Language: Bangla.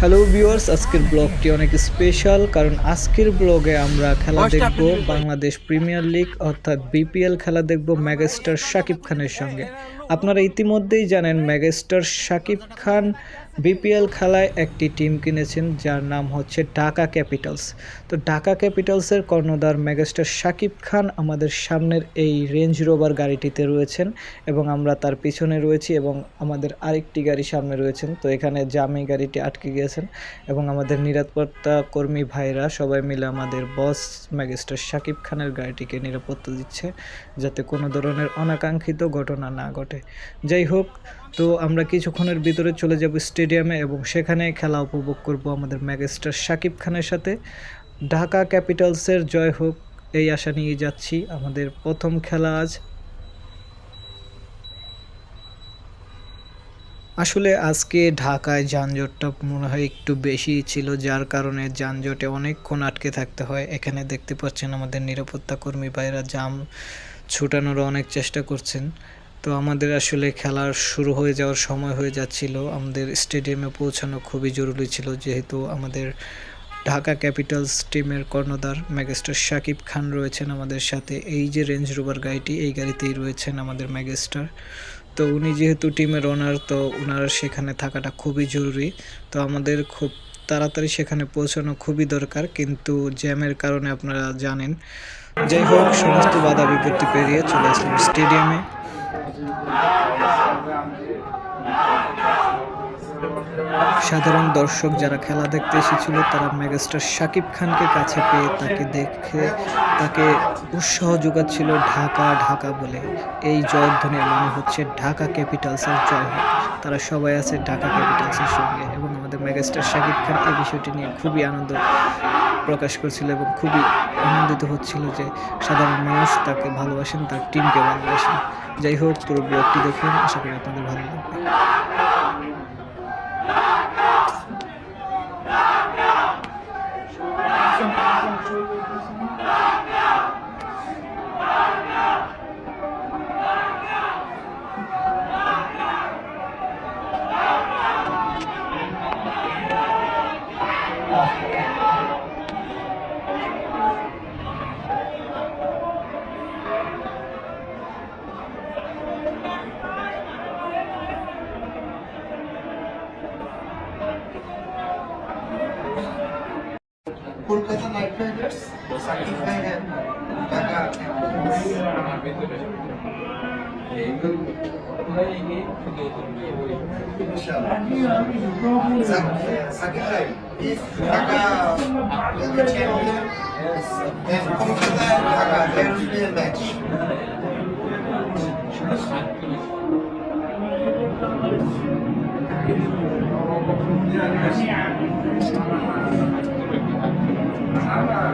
হ্যালো ভিউয়ার্স আজকের ব্লগটি অনেক স্পেশাল কারণ আজকের ব্লগে আমরা খেলা দেখব বাংলাদেশ প্রিমিয়ার লিগ অর্থাৎ বিপিএল খেলা দেখব ম্যাগাস্টার শাকিব খানের সঙ্গে। আপনারা ইতিমধ্যেই জানেন, মেগাস্টার শাকিব খান বিপিএল খেলায় একটি টিম কিনেছেন যার নাম হচ্ছে ঢাকা ক্যাপিটালস। তো ঢাকা ক্যাপিটালসের কর্ণধার মেগাস্টার শাকিব খান আমাদের সামনের এই রেঞ্জ রোভার গাড়িটিতে রয়েছেন এবং আমরা তার পিছনে রয়েছি এবং আমাদের আরেকটি গাড়ি সামনে রয়েছেন। তো এখানে জামি গাড়িটি আটকে গিয়েছেন এবং আমাদের নিরাপত্তা কর্মী ভাইরা সবাই মিলে আমাদের বস ম্যাজিস্টার শাকিব খানের গাড়িটিকে নিরাপত্তা দিচ্ছে যাতে কোনো ধরনের অনাকাঙ্ক্ষিত ঘটনা না ঘটে। যাই হোক, তো আমরা কিছুক্ষণের ভিতরে চলে যাব স্টেডিয়ামে এবং সেখানে খেলা উপভোগ করব আমাদের ম্যাজিস্টার শাকিব খানের সাথে। ঢাকা ক্যাপিটালসের জয় হোক, এই আশা নিয়ে যাচ্ছি। আমাদের প্রথম খেলা আজ। আসলে আজকে ঢাকায় যানজটটা মনে হয় একটু বেশি ছিল, যার কারণে যানজটে অনেকক্ষণ আটকে থাকতে হয়। এখানে দেখতে পাচ্ছেন আমাদের নিরাপত্তা কর্মী ভাইরা জাম ছুটানোর অনেক চেষ্টা করছেন। তো আমাদের আসলে খেলার শুরু হয়ে যাওয়ার সময় হয়ে যাচ্ছিল। আমাদের স্টেডিয়ামে পৌঁছানো খুবই জরুরি ছিল, যেহেতু আমাদের ঢাকা ক্যাপিটালস টিমের কর্ণধার ম্যাগেস্টার শাকিব খান রয়েছেন আমাদের সাথে। এই যে রেঞ্জ রোভার গাড়িটি, এই গাড়িতেই রয়েছেন আমাদের ম্যাগেস্টার তো উনি যেহেতু টিমের ওনার তো ওনার সেখানে থাকাটা খুবই জরুরি। তো আমাদের খুব তাড়াতাড়ি সেখানে পৌঁছানো খুবই দরকার, কিন্তু জ্যামের কারণে আপনারা জানেন। যাই হোক, সমস্ত বাধা বিপত্তি পেরিয়ে চলে আসলাম স্টেডিয়ামে। সাধারণ দর্শক যারা খেলা দেখতে এসেছিল, তারা মেগাস্টার শাকিব খানকে কাছে পেয়ে তাকে দেখে তাকে উৎসাহ যোগাচ্ছিল ঢাকা ঢাকা বলে। এই জয়ধ্বনির মানে হচ্ছে ঢাকা ক্যাপিটালসের জয় হোক। তারা সবাই আছে ঢাকা ক্যাপিটালসের সঙ্গে এবং আমাদের মেগাস্টার শাকিব খান এই বিষয়টি নিয়ে খুবই আনন্দ প্রকাশ করছিল এবং খুবই আনন্দিত হচ্ছিল যে সাধারণ মানুষ তাকে ভালোবাসেন, তার টিমকে ভালোবাসেন। যাই হোক, পুরো ব্লগটি দেখুন, আশা করি আপনাদের ভালো লাগবে। Kolkata Knight Riders Shakib Khan and Dhaka Shakib ভাই if Dhaka will be champion then Kolkata and Dhaka there will be ஆமா